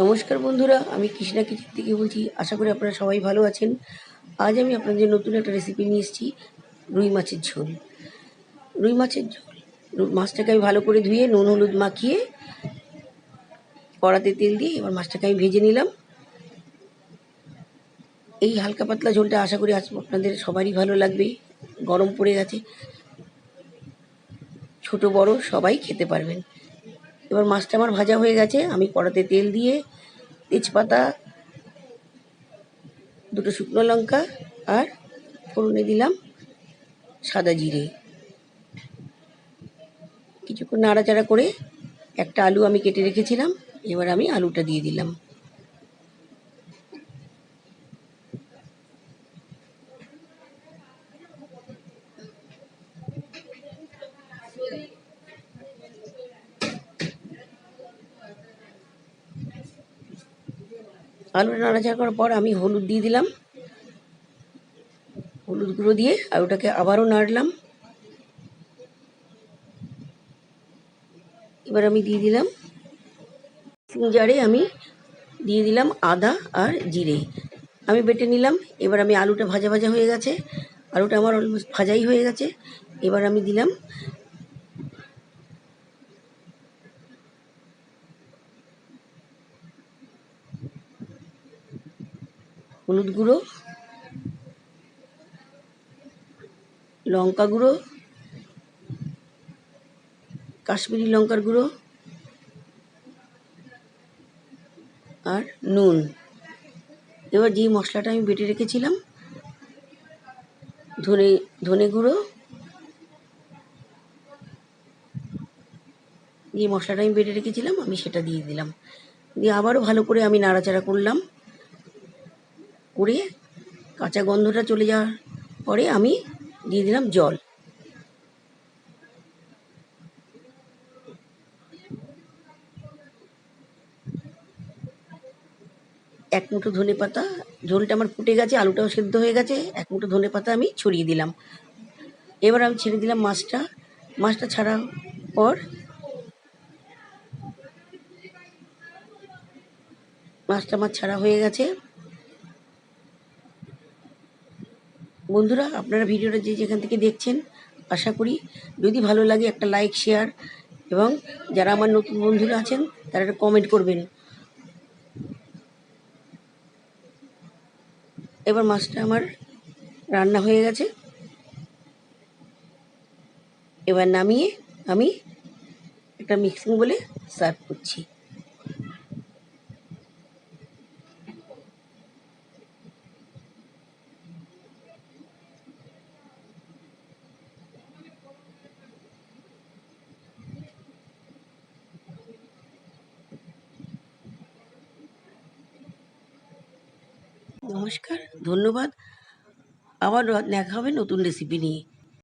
নমস্কার বন্ধুরা, আমি কৃষ্ণা কিচেন থেকে বলছি, আশা করি আপনারা সবাই ভালো আছেন। আজ আমি আপনাদের নতুন একটা রেসিপি নিয়ে এসেছি, রুই মাছের ঝোল। রুই মাছের ঝোল মাছটাকে আমি ভালো করে ধুয়ে নুন হলুদ মাখিয়ে কড়াতে তেল দিয়ে এবার মাছটাকে আমি ভেজে নিলাম। এই হালকা পাতলা ঝোলটা আশা করি আজ আপনাদের সবারই ভালো লাগবে, গরম পড়ে গেছে। ছোট বড় সবাই খেতে পারবেন। এবার মাছটা আমার ভাজা হয়ে গেছে, আমি কড়াতে তেল দিয়ে তেজপাতা, দুটো শুকনো লঙ্কা আর ফোড়নে দিলাম সাদা জিরে। কিছুক্ষণ নাড়াচাড়া করে একটা আলু আমি কেটে রেখেছিলাম, এবার আমি আলুটা দিয়ে দিলাম। আলুটা নাড়াচাড়া করার পর আমি হলুদ দিয়ে দিলাম। হলুদ গুঁড়ো দিয়ে আলুটাকে আবারও নাড়লাম। এবার আমি দিয়ে দিলাম জারে আমি দিয়ে দিলাম আদা আর জিরে। আমি বেটে নিলাম, এবার আমি আলুটা ভাজা ভাজা হয়ে গেছে। আলুটা আমার অলমোস্ট ভাজাই হয়ে গেছে। এবার আমি দিলাম হলুদ গুঁড়ো, লঙ্কা গুঁড়ো, কাশ্মীরি লঙ্কার গুঁড়ো আর নুন। এবার যে মশলাটা আমি বেটে রেখেছিলাম, ধনে ধনে গুঁড়ো যে মশলাটা আমি বেটে রেখেছিলাম, আমি সেটা দিয়ে দিলাম। দিয়ে আবারও ভালো করে আমি নাড়াচাড়া করলাম। করে কাঁচা গন্ধটা চলে যাওয়ার পরে আমি দিয়ে দিলাম জল। এক মুঠো ধনে পাতা, ঝোলটা আমার ফুটে গেছে, আলুটাও সেদ্ধ হয়ে গেছে, এক মুঠো ধনে পাতা আমি ছড়িয়ে দিলাম। এবার আমি ছেড়ে দিলাম মাছটা। মাছটা ছাড়ার পর মাছটা আমার ছাড়া হয়ে গেছে। বন্ধুরা, আপনারা ভিডিওটা যে যেখান থেকে দেখছেন, আশা করি যদি ভালো লাগে একটা লাইক, শেয়ার এবং যারা আমার নতুন বন্ধুরা আছেন, তারা একটা কমেন্ট করবেন। এবার মাছটা আমার রান্না হয়ে গেছে। এবার নামিয়ে আমি একটা মিক্সিং বলে সার্ভ করছি। নমস্কার ধন্যবাদ। আবার দেখা হবে নতুন রেসিপি নিয়ে।